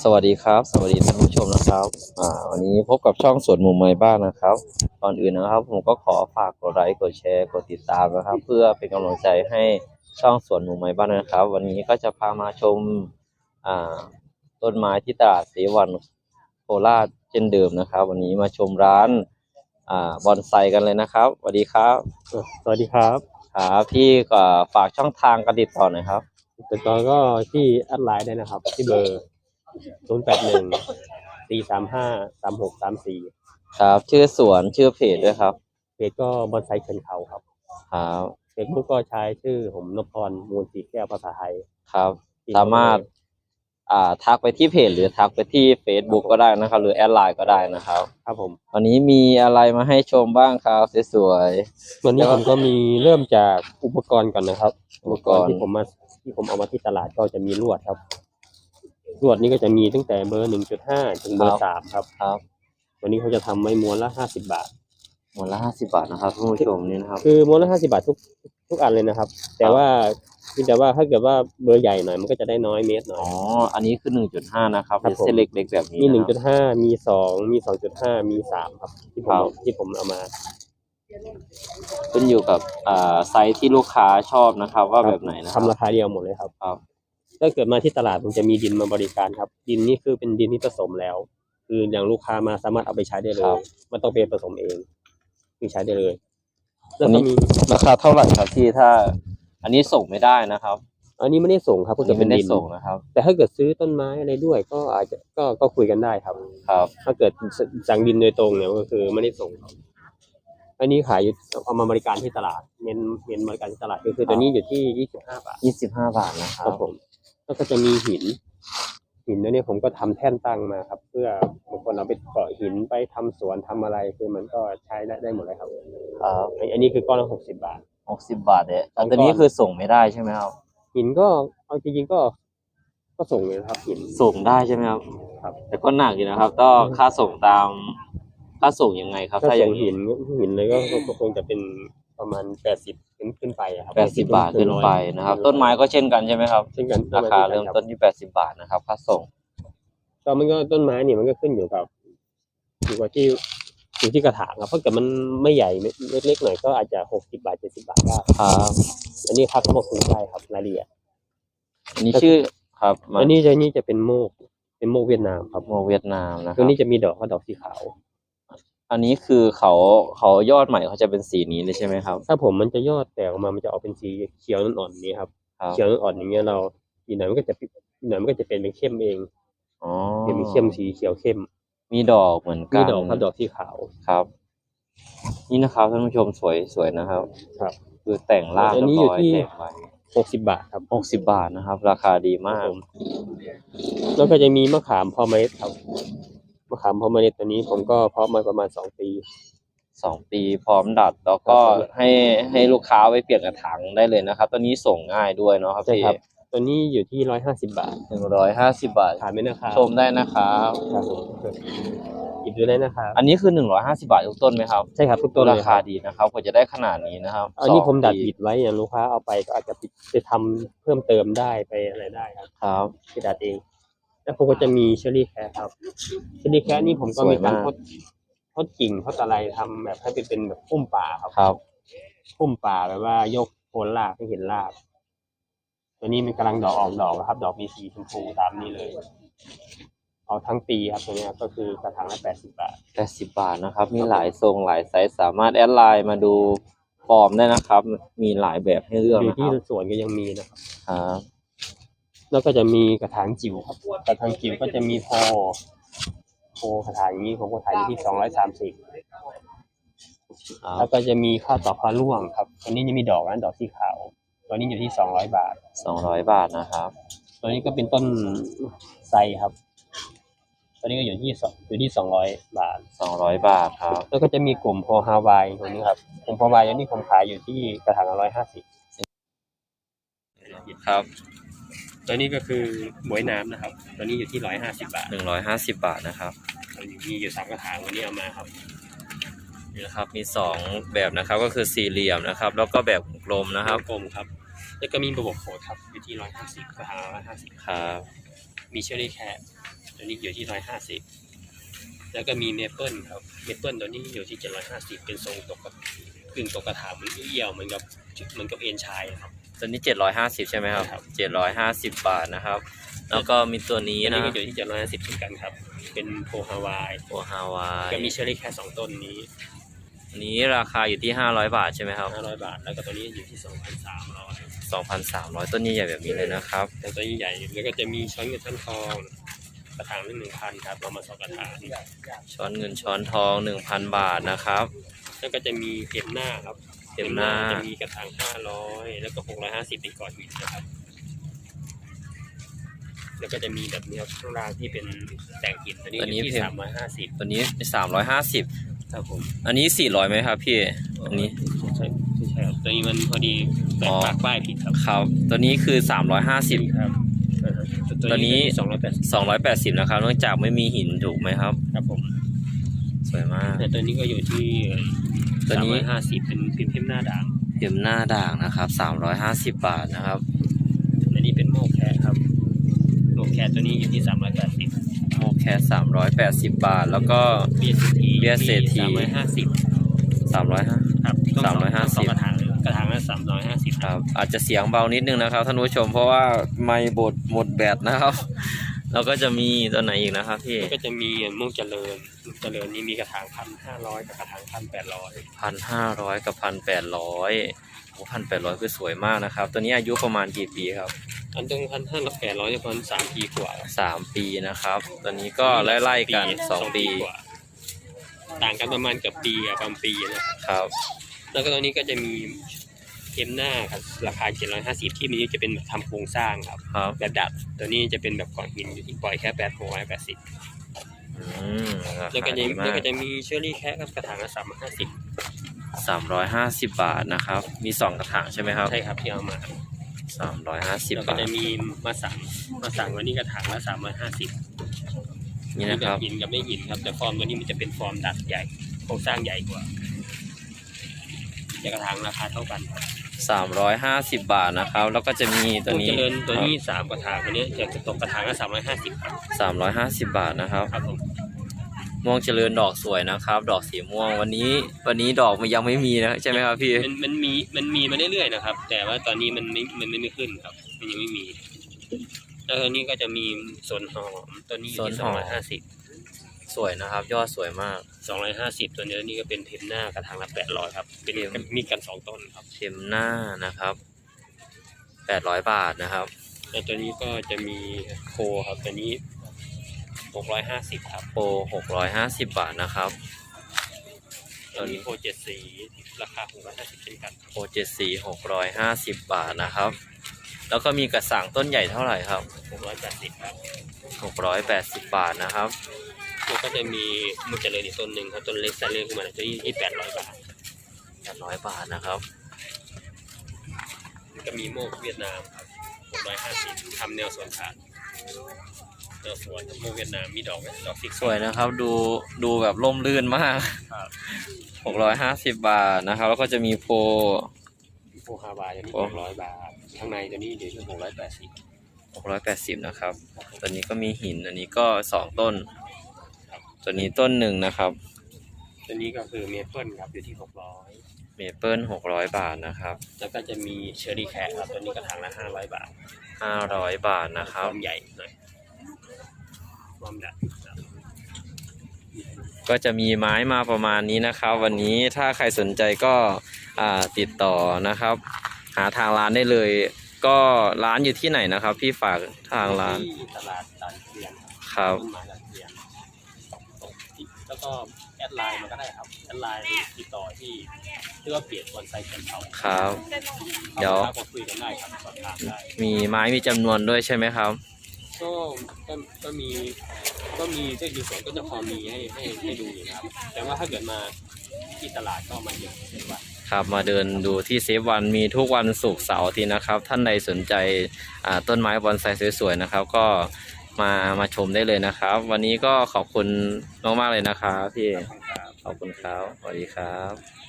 สวัสดีครับ สวัสดีท่านผู้ชมนะครับ อ่า วันนี้พบกับช่องสวนหมู่ไม้บ้านนะครับ ก่อนอื่นนะครับ ผมก็ขอฝากกดไลค์กดแชร์กดติดตามนะครับ เพื่อเป็นกำลังใจให้ช่องสวนหมู่ไม้บ้านนะครับ วันนี้ก็จะพามาชม อ่า ต้นไม้ที่ตลาดเสวันโคราชเช่นเดิมนะครับ วันนี้มาชมร้าน อ่าบอนไซกันเลยนะครับสวัสดีครับสวัสดีครับครับพี่ก็ฝากช่องทางการติดต่อหน่อยครับติดต่อก็ที่แอดไลน์ได้นะครับ ที่เบอร์ ศูนย์แปดหนึ่งสี่สามห้าสามหกสามสี่ครับ ชื่อสวนชื่อเพจด้วยครับเพจก็บอนไซเชิญเขาครับครับเฟซบุ๊กก็ใช้ชื่อผมนพพรมูลสีแก้วภาษาไทยครับ สามารถ อ่าทักไปที่เพจหรือทักไปที่ Facebook ก็ได้นะครับ หรือแอดไลน์ก็ได้นะครับ ครับผม วันนี้มีอะไรมาให้ชมบ้างครับสวยวันนี้แล้วผมก็มีเริ่มจากอุปกรณ์ก่อนนะครับ อุปกรณ์ที่ผมมาที่ผมเอามาที่ตลาดก็จะมีลวดครับ ลวดนี้ก็จะมีตั้งแต่เบอร์หนึ่งจุดห้าถึงเบอร์สามครับๆครับ วันนี้เขาจะทำไว้ม้วนละห้าสิบบาท หมดละห้าสิบาทนะครับท่านผู้ชมนี่นะครับ คือม้วนละห้าสิบาททุกทุกอันเลยนะครับ แต่ว่าเพียงแต่ว่าถ้าเกิดว่าเบอร์ใหญ่หน่อยมันก็จะได้น้อยเมตรหน่อย อ๋อ อันนี้คือหนึ่งจุดห้านะครับครับเป็นเส้นผมเล็กๆแบบนี้มีหนึ่งะจุคดรับห้ามีสองมีสองจุดห้ามีสามครับ ที่ผมครับเอาที่ผมเอามาขึ้นอยู่กับอ่าไซส์ที่ลูกค้าชอบนะครับ ว่าแบบไหนนะครัทำราคาเดียวหมดเลยครับ ครับ ถ้าเกิดมาที่ตลาดมันจะมีดินมาบริการครับ ดินนี่คือเป็นดินที่ผสมแล้ว คืออย่างลูกค้ามาสามารถเอาไปใช้ได้เลครัยบมันต้องไปผสมเองคือใช้ได้เลยอัแล้วนนี้ก็มีราคาเท่าไหร่ครับที่ถ้า อันนี้ส่งไม่ได้นะครับอันนี้ไม่ได้ส่งครับอัก็นจะนี้เป็ไม่นได้ดินส่งนะครับ แต่ถ้าเกิดซื้อต้นไม้อะไรด้วย ก็อาจจะก็ก็คุยกันได้ครับ ครับ ถ้าเกิดสั่งดินโดยตรงเนี่ยก็คือไม่ได้ส่งครับอันนี้ขายอยู่เอามาบริการที่ตลาด เน้นเน้นบริการที่ตลาดก็คือตัวนี้อยู่ที่ยี่สิบห้าบาท ยี่สิบห้าบาทนะคครัรับบผม แล้วก็จะมีหิน หินแล้วเนี่ยผมก็ทำแท่นตั้งมาครับ เพื่อบางคนเราไปเกาะหินไปทำสวนทำอะไรคือมันก็ใช้ได้ได้หมดเลยครับครับอันนี้คือก้อนละหกสิบบาทหกสิบบาทเนี่ยสองแต่ตัวนี้ก้อนคือส่งไม่ได้ใช่ไหมครับ หินก็เอาจริงๆก็ ก็ส่งเลยนะครับหินส่งได้ใช่ไหมครับครับ แต่ก็หนักอยู่นะครับต้องค่าส่งตามค่าส่งยังไงครับ ถ้าถ้าอส่ย่างงหินหินเลยก็ก็ก็คงจะเป็น ประมาณแปดสิบขึ้นขึ้นไปอะครับแปดสิบบาทขึ้นไปนะครับ ต้นไม้ก็เช่นกันใช่ไหมครับเช่นกันราคาเริ่มต้นที่แปดสิบาทนะครับค่าส่งก็มันก็ต้นไม้เนี่ยมันก็ขึ้นอยู่กับอยู่กับที่อยู่ที่กระถางครับเพราะเกิดมันไม่ใหญ่เล็กๆหน่อยก็อาจจะหกสิบาทเจ็ดสิบาทได้ครับอันนี้ครับเขาบอกคุยได้ครับรายละเอียดอันนี้ชื่อครับมาอันนี้จะนี่จะเป็นโมกเป็นโมกเวียดนามครับโมเวียดนามนะคตัวรับนี้จะมีดอกก็ดอกสีขาว อันนี้คือเขาเขายอดใหม่เขาจะเป็นสีนี้เลยใช่ไหมครับ ถ้าผมมันจะยอดแตกออกมา มันจะออกเป็นสีเขียวอ่อนๆนี้ครับครับเขียวอ่อนๆอย่างเงี้ยเราอีกหน่อยมันก็จะปิอีกหน่อยมันก็จะเป็นเป็นเข้มเองอ๋อเป็นมีเข้มสีเขียวเข้ม มีดอกเหมือนกัมีนดอกครับดอกสีขาวครับ นี่นะครับท่านผู้ชมสวยสวยนะครับ ครับ คือแต่งล่างอันเรียนี้บอยู่ร้อยที่แต่งไว้หกสิบบาทครับหกสิบบาทนะครับ ราคาดีมากผมแล้วก็จะมีมะขามพอเมล็ดครับ มะขามพอเมล็ดตัวนี้ผมก็เพาะมาประมาณสองปีสองปีพร้อมดัดแล้วก็ครับให้ให้ลูกค้าไปเปลี่ยนกระถางได้เลยนะครับ ตัวนี้ส่งง่ายด้วยเนาะครับใช่พี่ครับ ตัวนี้อยู่ที่ร้อยห้าสิบบาทหนึ่งร้อยห้าสิบบาทขายไหมนะครับชมได้นะครับครับผมหยิบดูได้นะครับอันนี้คือหนึ่งร้อยห้าสิบาททุกต้นไหมครับใช่ครับทุกต้นเลรายคคารับดีนะครับกว่าจะได้ขนาดนี้นะครับอันนี้สงผมดัดปีบิดไว้อย่างลูกค้าเอาไปก็อาจจะไปทำเพิ่มเติมได้ไปอะไรได้ครับครับไปดัดเอง แล้วผมก็จะมีเชอรี่แคร์ครับเชอรี่แคร์นี่ผมก็มีการทดทดกิ่งทดอะไรทำแบบให้เป็นเป็นแบบพุ่มป่าครับครับพุ่มป่าแบบว่ายกโคนรากให้เห็นรากตัวนี้มันกำลังดอกออกดอกแล้วครับ ดอกมีสีชมพูตามนี้เลย เอาทั้งปีครับตัวเนี้ยก็คือกระถางละแปดสิบบาทแปดสิบบาทนะครับ มีหลายทรงหลายไซส์สามารถแอดไลน์มาดูฟอร์มได้นะครับ มีหลายแบบให้เลือกอยู่นะคที่รับสวนก็ยังมีนะครับครับ แล้วก็จะมีกระถางจิ๋วครับกระถางจิ๋วก็จะมีโพโพกระถางอย่างนี้ผมก็ขายอยู่ที่สองร้อยสามสิบครัแล้บวก็จะมีข้าวตอกพาร่วงครับตัวนี้จะมีดอกนะดอกสีขาวตัวนี้อยู่ที่สองร้อยบาทสองร้อยบาทนะครับ ตัวนี้ก็เป็นต้นไทรครับตัวนี้ก็อยู่ที่สองอยู่ที่สองร้อยบาทสองร้อยบาทครับแล้วก็จะมีกลุ่มโพฮาวายตัวนี้ครับกลุ่มโพฮาวายตัวนี้ผมขายอยู่ที่กระถางละร้อยห้าสิบครับ ตัวนี้ก็คือหมวยน้ำนะครับ ตัวนี้อยู่ที่ร้อยห้าสิบาทหนึ่งร้อยห้าสิบบาทนะครับตัวนี้มีอยู่สามกระถางวันนี้เอามาครับนี่นะครับมีสองแบบนะครับก็คือสี่เหลี่ยมนะครับ แล้วก็แบบกลมนะครับกลมครับ แล้วก็มีระบบโขดครับอยู่ที่ร้อยห้าสิบกระถางร้อยห้าสิบครับมีเชอรี่แคทตัวนี้อยู่ที่ร้อยห้าสิบแล้วก็มีเมเปิลครับเมเปิลตัวนี้อยู่ที่เจ็ดร้อยห้าสิบเป็นทรงตกกระกึ่งตกกระถางเหมือนเอี่ยวเหมือนกับเหมือนกับเอ็นชายครับ ตัวนี้เจ็ดร้อยห้าสิบใช่ไหมครับครับเจ็ดร้อยห้าสิบบาทนะครับ แล้วก็มีตัวนี้อันนี้นะก็อยู่ที่เจ็ดร้อยห้าสิบเช่นกันครับ เป็นโพฮาวายโอฮาวายก็มีเชอรี่แค่สองต้นนี้อันนี้ราคาอยู่ที่ห้าร้อยบาทใช่ไหมครับห้าร้อยบาท แล้วก็ตัวนี้อยู่ที่สองพันสามร้อยสองพันสามร้อยต้นนี้ใหญ่แบบนี้เลยนะครับ แต่ตัวนี้ใหญ่แล้วก็จะมีช้อนเงินช้อนทองกระถางละหนึ่งพันครับเรามาสองกระถางช้อนเงินช้อนทองหนึ่งพันบาทนะครับ แล้วก็จะมีเข็มหน้าครับ เข็มหน้าจะมีกระถางห้าร้อยแล้วก็หกร้อยห้าสิบเป็นก่อหินนะครับ แล้วก็จะมีแบบนี้ครับข้างล่างที่เป็นแต่งหินอันนี้อยู่ที่สามร้อยห้าสิบตัวนี้สามร้อยห้าสิบครับผมอันนี้สี่ร้อยไหมครับพี่อันนี้ใช่ใช่ครับตัวนี้มันพอดีแต่ปากป้ายผิดครับครับ ตัวนี้คือสามร้อยห้าสิบครับตัวนี้สองร้อยแปดสองร้อยแปดสิบนะครับเนื่องจากไม่มีหินถูกไหมครับ ครับผมสวยมากแต่ตัวนี้ก็อยู่ที่ตัวสามนี้ร้อยห้าสิบเป็น มพ์พิมพ์หน้าด่างเข็มหน้าด่างนะครับสามร้อยห้าสิบบาทนะครับอันนี้เป็นโมกแคะครับโมกแคะตัวนี้อยู่ที่สามร้อยแปดสิบโมแคสามร้อยแปดสิบบาท แล้วก็เบียร์เศรษฐีเบียร์เศรษฐีสามร้อยห้าสิบสามร้อยห้าครับต้งสามร้อยห้าสิบสองกระถางเลยกระถางละสามร้อยห้าสิบครับอาจจะเสียงเบานิดนึงนะครับท่านผู้ชมเพราะว่าไม่บดหมดแบตนะครับ แล้วก็จะมีตัวไหนอีกนะครับพี่ก็จะมีม่วงเจริญม่วงเจริญนี่มีกระถางพันห้าร้อยกับกระถางพันแปดร้อยพันห้าร้อยกับพันแปดร้อยโอ้พันแปดร้อยคือสวยมากนะครับ ตัวนี้อายุประมาณกี่ปีครับ อันตรงพันห้าร้อยแปดร้อยประมาณสามปีกว่าสามปีนะครับ ตัวนี้ก็ไล่ๆกันสองปีกว่าต่างกันประมาณเกับปีกับประมาณปีนะครับครับ แล้วก็ตัวนี้ก็จะมี เข็มหน้าครับราคา 750 ที่มีจะเป็นแบบทำโครงสร้างครับ ครับ แบบดัดตัวนี้จะเป็นแบบก่อนหินอยู่ที่ปล่อยแค่8 680อืมราแล้วก็คาจะดีมาแล้วกก็จะมีเชอรี่แค่ครับกระถางละ350สามร้อยห้าสิบบาทนะครับ มีสองกระถางใช่ไหมครับใช่ครับที่เอามาสามร้อยห้าสิบแล้วก็บาท จะมีมาสั่งมาสั่งวันนี้กระถางละ350 นี่นะครับมีแหินกับไม่หินครับแต่ฟอร์มตัวนี้มันจะเป็นฟอร์มดัดใหญ่โครงสร้างใหญ่กว่าแต่กระถางราคาเท่ากันครับ สามร้อยห้าสิบบาทนะครับ แล้วก็จะมีตัวนี้เจริญตัวนี้สามกระถางตัวนี้จะตกกระถางละ350ครับสามร้อยห้าสิบบาทนะครับ ครับผมม่วงเจริญดอกสวยนะครับ ดอกสีม่วงวันนี้ วันนี้ดอกมันยังไม่มีนะใช่ไหมครับพี่มันมันมีมันมีมาเรื่อยๆนะครับ แต่ว่าตอนนี้มันไม่มันไม่ขึ้นครับ มันยังไม่มี แล้วตัวนี้ก็จะมีโซนหอมตัวนี้อยู่ที่โซสนองหอมร้อยห้าสิบ สวยนะครับ ยอดสวยมากสองร้อยห้าสิบตัวนี้นี่ก็เป็นเพมหน้ากระถางละแปดร้อยครับ เป็นเพมมีกันสองต้นครับเข็มหน้านะครับแปดร้อยบาทนะครับ แล้วตัวนี้ก็จะมีโคครับ ตัวนี้หกร้อยห้าสิบครับ โปรหกร้อยห้าสิบบาทนะครับตัวนี้โคเจ็ดสีราคาหกร้อยห้าสิบเช่นกันโปรเจ็ดสีหกร้อยห้าสิบบาทนะครับ แล้วก็มีกระสังต้นใหญ่เท่าไหร่ครับหกร้อยแปดสิบครับหกร้อยแปดสิบบาทนะครับ แล้วก็จะมีมุจเจริญอีกต้นหนึ่งครับต้นเล็กไซส์เล็กขึ้นมาตัวนี้ที่แปดร้อยบาทแปดร้อยบาทนะครับก็มีโมกเวียดนามครับหกร้อยห้าสิบทำแนวสวนขาดแนวสวนโมกเวียดนามมีดอกไหมดอกสีสวยนะครับ ดูดูแบบร่มรื่นมากครับหกร้อยห้าสิบบาทนะครับ แล้วก็จะมีโพโฟฮาวายตัวนี้โอ้หกร้อยบาทข้างในตัวนี้เดี๋ยวที่หกร้อยแปดสิบหกร้อยแปดสิบนะครับตัวนี้ก็มีหิน อันนี้ก็สองต้น ตัวนี้ต้นหนึ่งนะครับ ตัวนี้ก็คือเมเปิลครับอยู่ที่หกร้อยเมเปิลหกร้อยบาทนะครับ แล้วก็จะมีเชอร์รี่แคร์ครับตัวนี้กระถางละห้าร้อยบาทห้าร้อยบาทนะคครัวาบมใหญ่หน่อยความใหญ่ครับก็จะมีไม้มาประมาณนี้นะครับ วันนี้ถ้าใครสนใจก็อ่าติดต่อนะครับ หาทางร้านได้เลย ก็ร้านอยู่ที่ไหนนะครับ พี่ฝากทางร้านที่ตลาดตานเทียนครับ ต้นไม้ตานเทียนแล้ว ก็แอดไลน์มาก็ได้ครับแอดไลน์ติดต่อที่เพื่อเปลี่ยนบอนไซต์แขนเขาครับ เดี๋ยวเข้ามาคุยกันได้ครับสอบถามได้มีไม้มีจำนวนด้วยใช่ไหมครับ ก็ก็ก็มีก็มีเจ้าอยู่สวนก็จะพอมีให้ให้ให้ดูอยู่นะครับ แต่ว่าถ้าเกิดมาที่ตลาดก็มาเยอะเป็นวันครับมาเดินดูที่เซฟวันมีทุกวันศุกร์เสาร์อาทิตย์นะครับ ท่านใดสนใจอ่าต้นไม้บอนไซสวยๆนะครับ ก็ มามาชมได้เลยนะครับ วันนี้ก็ขอบคุณมากๆเลยนะครับพี่ขอบคุณครับสวัสดีครับ